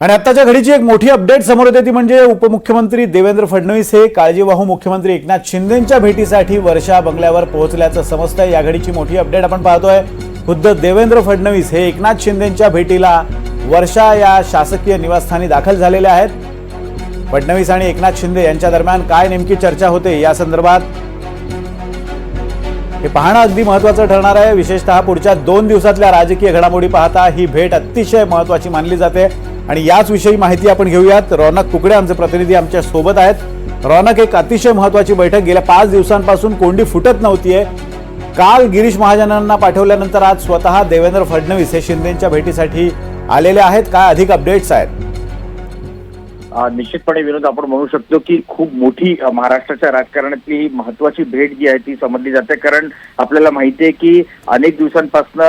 आणि आत्ताच्या घडीची एक मोठी अपडेट समोर येते ती म्हणजे उपमुख्यमंत्री देवेंद्र फडणवीस हे काळजीवाहू मुख्यमंत्री एकनाथ शिंदेच्या भेटीसाठी वर्षा बंगल्यावर पोहोचल्याचं समजतंय. या घडीची मोठी अपडेट आपण पाहतोय. खुद्द देवेंद्र फडणवीस हे एकनाथ शिंदेच्या भेटीला वर्षा या शासकीय निवासस्थानी दाखल झालेले आहेत. फडणवीस आणि एकनाथ शिंदे यांच्या दरम्यान काय नेमकी चर्चा होते या संदर्भात हे पाहणं अगदी महत्वाचं ठरणार आहे. विशेषतः पुढच्या दोन दिवसातल्या राजकीय घडामोडी पाहता ही भेट अतिशय महत्वाची मानली जाते. आणि याच विषयी माहिती आपण घेऊयात. रौनक कुकडे आमचे प्रतिनिधी आमच्यासोबत आहेत. रौनक एक अतिशय महत्वाची बैठक गेल्या पाच दिवसांपासून कोंडी फुटत नव्हतीये. काल गिरीश महाजनांना पाठवल्यानंतर आज स्वतः देवेंद्र फडणवीस हे शिंदेच्या भेटीसाठी आलेले आहेत. काय अधिक अपडेट्स आहेत? निश्चितपणे विनोद आपण म्हणू शकतो की खूप मोठी महाराष्ट्राच्या राजकारणातली ही महत्वाची भेट जी आहे ती समजली जाते. कारण आपल्याला माहिती आहे की अनेक दिवसांपासून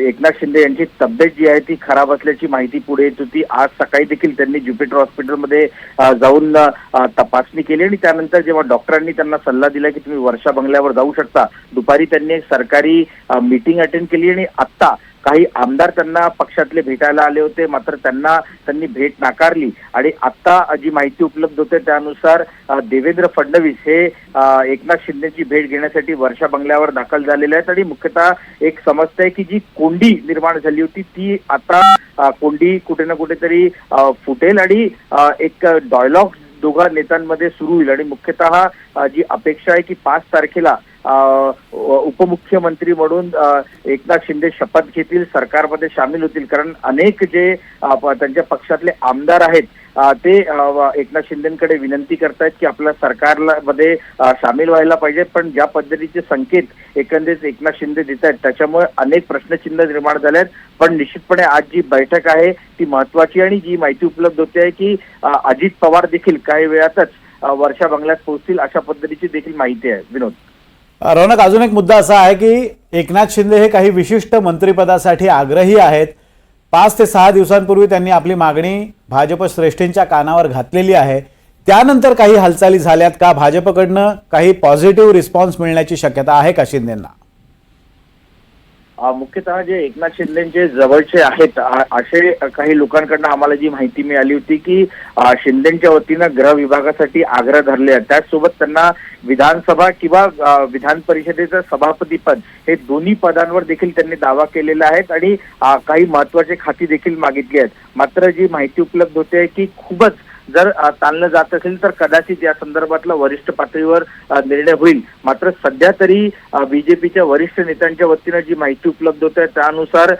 एकनाथ शिंदे यांची तब्येत जी आहे ती खराब असल्याची माहिती पुढे येत होती. आज सकाळी देखील त्यांनी ज्युपिटर हॉस्पिटलमध्ये जाऊन तपासणी केली आणि त्यानंतर जेव्हा डॉक्टरांनी त्यांना सल्ला दिला की तुम्ही वर्षा बंगल्यावर जाऊ शकता दुपारी त्यांनी एक सरकारी मीटिंग अटेंड केली आणि आत्ता काही आमदार त्यांना पक्षातले भेटायला आले होते मात्र त्यांना त्यांनी भेट नाकारली. आणि आता जी माहिती उपलब्ध होते त्यानुसार देवेंद्र फडणवीस हे एकनाथ शिंदेची भेट घेण्यासाठी वर्षा बंगल्यावर दाखल झालेले आहेत. आणि मुख्यतः एक समस्या आहे की जी कोंडी निर्माण झाली होती ती आता कोंडी कुठे ना कुठेतरी फुटेल आणि एक डायलॉग दोघा नेत्यांमध्ये सुरू होईल. आणि मुख्यतः जी अपेक्षा आहे की पाच तारखेला उपमुख्यमंत्री म्हणून एकनाथ शिंदे शपथ घेतील सरकारमध्ये सामील होतील. कारण अनेक जे त्यांच्या पक्षातले आमदार आहेत ते एकनाथ शिंदेकडे विनंती करतायत की आपल्या सरकारला मध्ये सामील व्हायला पाहिजे. पण ज्या पद्धतीचे संकेत एकंदरीत एकनाथ शिंदे देत आहेत त्याच्यामुळे अनेक प्रश्नचिन्ह निर्माण झाले आहेत पण निश्चितपणे आज जी बैठक आहे ती महत्वाची आणि जी माहिती उपलब्ध होते आहे की अजित पवार देखील काही वेळातच वर्षा बंगल्यात पोहोचतील अशा पद्धतीची देखील माहिती आहे. विनोद. रौनक अजून एक मुद्दा असा आहे की एकनाथ शिंदे हे काही विशिष्ट मंत्रिपदासाठी आग्रही आहेत. पाच ते सहा दिवसांपूर्वी त्यांनी आपली मागणी भाजप श्रेष्ठींच्या कानावर घातलेली आहे. त्यानंतर काही हालचाली झाल्यात का? भाजपकडनं काही पॉझिटिव्ह रिस्पॉन्स मिळण्याची शक्यता आहे का शिंदेंना? मुख्यतः जे एकनाथ शिंदेचे जवळचे आहेत असे काही लोकांकडनं आम्हाला जी माहिती मिळाली होती की शिंदेंच्या शिंदेच्या वतीनं गृह विभागासाठी आग्रह धरले आहेत. त्याचसोबत त्यांना विधानसभा किंवा विधान परिषदेचं सभापतीपद हे दोन्ही पदांवर देखील त्यांनी दावा केलेला आहे आणि काही महत्त्वाचे खाती देखील मागितली आहेत. मात्र जी माहिती उपलब्ध होते की खूपच जर ताणलं जात असेल तर कदाचित या संदर्भातला वरिष्ठ पातळीवर निर्णय होईल. मात्र सध्या तरी बीजेपीच्या वरिष्ठ नेत्यांच्या वतीनं जी माहिती उपलब्ध होत आहे त्यानुसार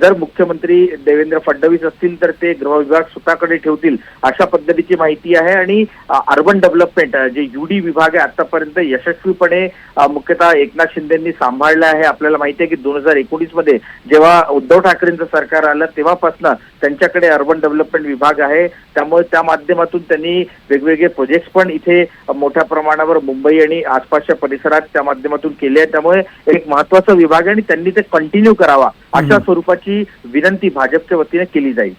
जर मुख्यमंत्री देवेंद्र फडणवीस असतील तर ते गृह विभाग स्वतःकडे ठेवतील अशा पद्धतीची माहिती आहे आणि अर्बन डेव्हलपमेंट जे युडी विभाग आहे आतापर्यंत यशस्वीपणे मुख्यतः एकनाथ शिंदेंनी सांभाळलं आहे. आपल्याला माहिती आहे की दोन हजार एकोणीसमध्ये जेव्हा उद्धव ठाकरेंचं सरकार आलं तेव्हापासून त्यांच्याकडे अर्बन डेव्हलपमेंट विभाग आहे. त्यामुळे त्या माध्यमातून त्यांनी वेगवेगळे प्रोजेक्ट पण इथे मोठ्या प्रमाणावर मुंबई आणि आसपासच्या परिसरात त्या माध्यमातून केले आहे त्यामुळे एक महत्त्वाचा विभाग आहे आणि त्यांनी ते कंटिन्यू करावा अशा स्वरूपाची विनंती भाजपच्या वतीने केली जाईल.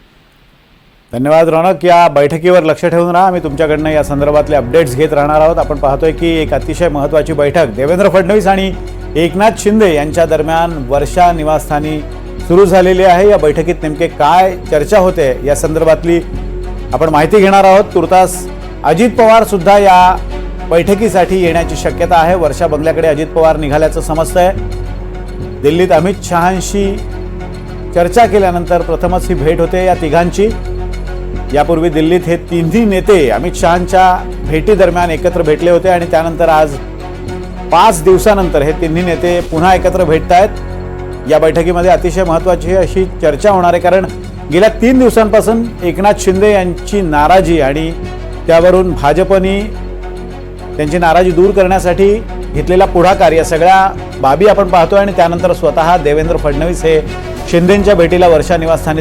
धन्यवाद रौनक. या बैठकीवर लक्ष ठेवून राहा. आम्ही तुमच्याकडनं या संदर्भातले अपडेट्स घेत राहणार आहोत. आपण पाहतोय की एक अतिशय महत्त्वाची बैठक देवेंद्र फडणवीस आणि एकनाथ शिंदे यांच्या दरम्यान वर्षा निवासस्थानी सुरू झालेली आहे. या बैठकीत नेमके काय चर्चा होते या संदर्भातली आपण माहिती घेणार आहोत तुर्तास अजित पवार सुद्धा या बैठकीसाठी येण्याची शक्यता आहे. वर्षा बंगल्याकडे अजित पवार निघाल्याचं समजतंय. दिल्लीत अमित शहांशी चर्चा केल्यानंतर प्रथमच ही भेट होते या तिघांची. यापूर्वी दिल्लीत हे तिन्ही नेते अमित शहांच्या भेटीदरम्यान एकत्र भेटले होते आणि त्यानंतर आज पाच दिवसानंतर हे तिन्ही नेते पुन्हा एकत्र भेटत आहेत या बैठकीमध्ये अतिशय महत्वाची अशी चर्चा होणार आहे कारण गेल्या तीन दिवसांपासून एकनाथ शिंदे यांची नाराजी आणि त्यावरून भाजपनी त्यांची नाराजी दूर करण्यासाठी घेतलेला पुढाकार या सगळ्या बाबी आपण पाहतोय आणि त्यानंतर स्वतः देवेंद्र फडणवीस हे शिंदेंच्या भेटीला वर्षा निवासस्थानी